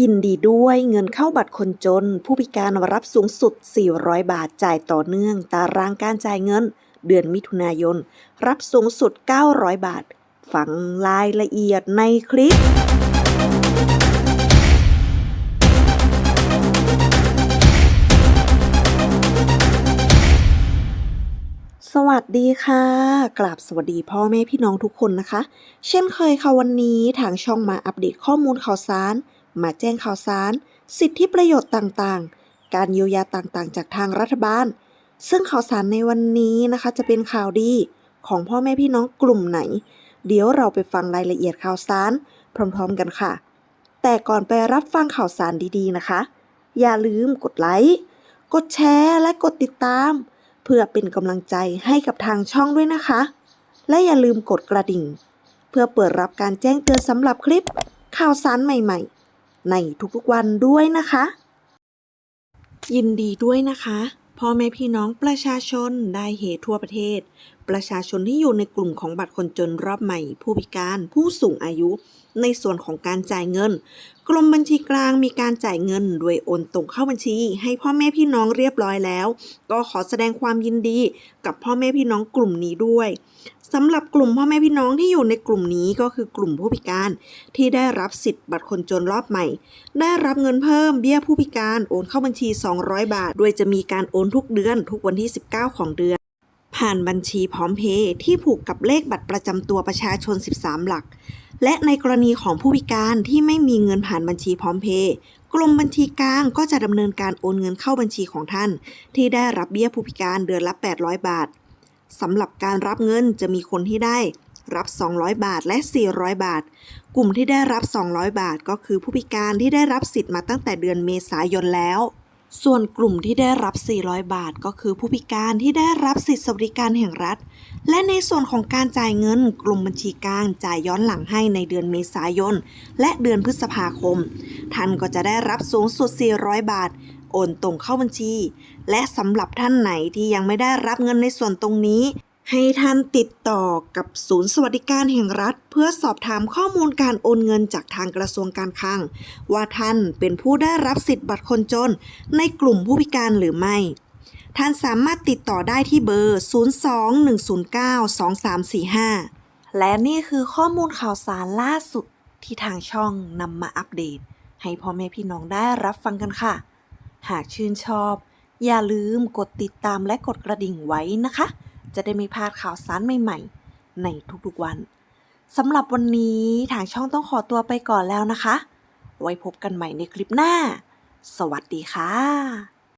ยินดีด้วยเงินเข้าบัตรคนจน ผู้พิการรับสูงสุด 400 บาทจ่ายต่อเนื่อง ตารางการจ่ายเงิน เดือนมิถุนายน รับสูงสุด 900 บาท ฟังรายละเอียดในคลิปสวัสดีค่ะกราบสวัสดีพ่อแม่พี่น้องทุกคนนะคะ เช่นเคยค่ะวันนี้ทางช่องมาอัปเดตข้อมูลข่าวสาร มาแจ้งข่าวสาร สิทธิประโยชน์ต่างๆ การเยียวยาต่างๆ จากทางรัฐบาล ซึ่งข่าวสารในวันนี้นะคะ จะเป็นข่าวดีของพ่อแม่พี่น้องกลุ่มไหน เดี๋ยวเราไปฟังรายละเอียดข่าวสาร พร้อม ๆ กันค่ะ แต่ก่อนไปรับฟังข่าวสารดีๆนะคะ อย่าลืมกดไลค์กดแชร์และกดติดตาม เพื่อเป็นกำลังใจให้กับทางช่องด้วยนะคะ และอย่าลืมกดกระดิ่ง เพื่อเปิดรับการแจ้งเตือนสำหรับคลิปข่าวสารใหม่ ๆ ในทุกๆวันด้วยนะคะ ยินดีด้วยนะคะพ่อแม่พี่น้องประชาชนได้เหตุทั่วประเทศ ประชาชนที่อยู่ในกลุ่มของบัตรคนจนรอบใหม่ ผู้พิการผู้สูงอายุ ในส่วนของการจ่ายเงิน กรมบัญชีกลางมีการจ่ายเงิน โดยโอนตรงเข้าบัญชี ให้พ่อแม่พี่น้องเรียบร้อยแล้ว ก็ขอแสดงความยินดีกับพ่อแม่พี่น้องกลุ่มนี้ด้วยสำหรับกลุ่มพ่อแม่พี่น้องที่อยู่ในกลุ่มนี้ก็คือกลุ่มผู้พิการ ที่ได้รับสิทธิ์บัตรคนจนรอบใหม่ ได้รับเงินเพิ่มเบี้ยผู้พิการโอนเข้าบัญชี 200 บาท โดยจะมีการโอนทุกเดือนทุกวันที่ 19 ของเดือน ผ่านบัญชีพร้อมเพย์ที่ผูกกับเลขบัตรประจำตัวประชาชน 13 หลัก และในกรณีของผู้พิการที่ไม่มีเงินผ่านบัญชีพร้อมเพย์กรมบัญชีกลางก็จะดำเนินการโอนเงินเข้าบัญชีของท่าน ที่ได้รับเบี้ยผู้พิการเดือนละ 800 บาทสำหรับการรับเงินจะมีคนที่ได้รับ 200 บาทและ 400 บาท กลุ่มที่ได้รับ 200 บาท ก็คือผู้พิการที่ได้รับสิทธิ์มาตั้งแต่เดือนเมษายนแล้ว ส่วนกลุ่มที่ได้รับ 400 บาท ก็คือผู้พิการที่ได้รับสิทธิสวัสดิการแห่งรัฐ และในส่วนของการจ่ายเงิน กลุ่มบัญชีกลางจ่ายย้อนหลังให้ในเดือนเมษายน และเดือนพฤษภาคม ท่านก็จะได้รับสูงสุด 400 บาท โอนตรงเข้าบัญชี และสำหรับท่านไหนที่ยังไม่ได้รับเงินในส่วนตรงนี้ ให้ท่านติดต่อกับศูนย์สวัสดิการแห่งรัฐ เพื่อสอบถามข้อมูลการโอนเงินจากทางกระทรวงการคลัง ว่าท่านเป็นผู้ได้รับสิทธิ์บัตรคนจน ในกลุ่มผู้พิการหรือไม่ ท่านสามารถติดต่อได้ที่เบอร์ 02-109-2345 และนี่คือข้อมูลข่าวสารล่าสุดที่ทางช่องนำมาอัปเดต ให้พ่อแม่พี่น้องได้รับฟังกันค่ะ หากชื่นชอบ อย่าลืมกดติดตามและกดกระดิ่งไว้นะคะ จะได้ไม่พลาดข่าวสารใหม่ๆ ในทุกๆวันสำหรับวันนี้ทางช่องต้องขอตัวไปก่อนแล้วนะคะ ไว้พบกันใหม่ในคลิปหน้า สวัสดีค่ะ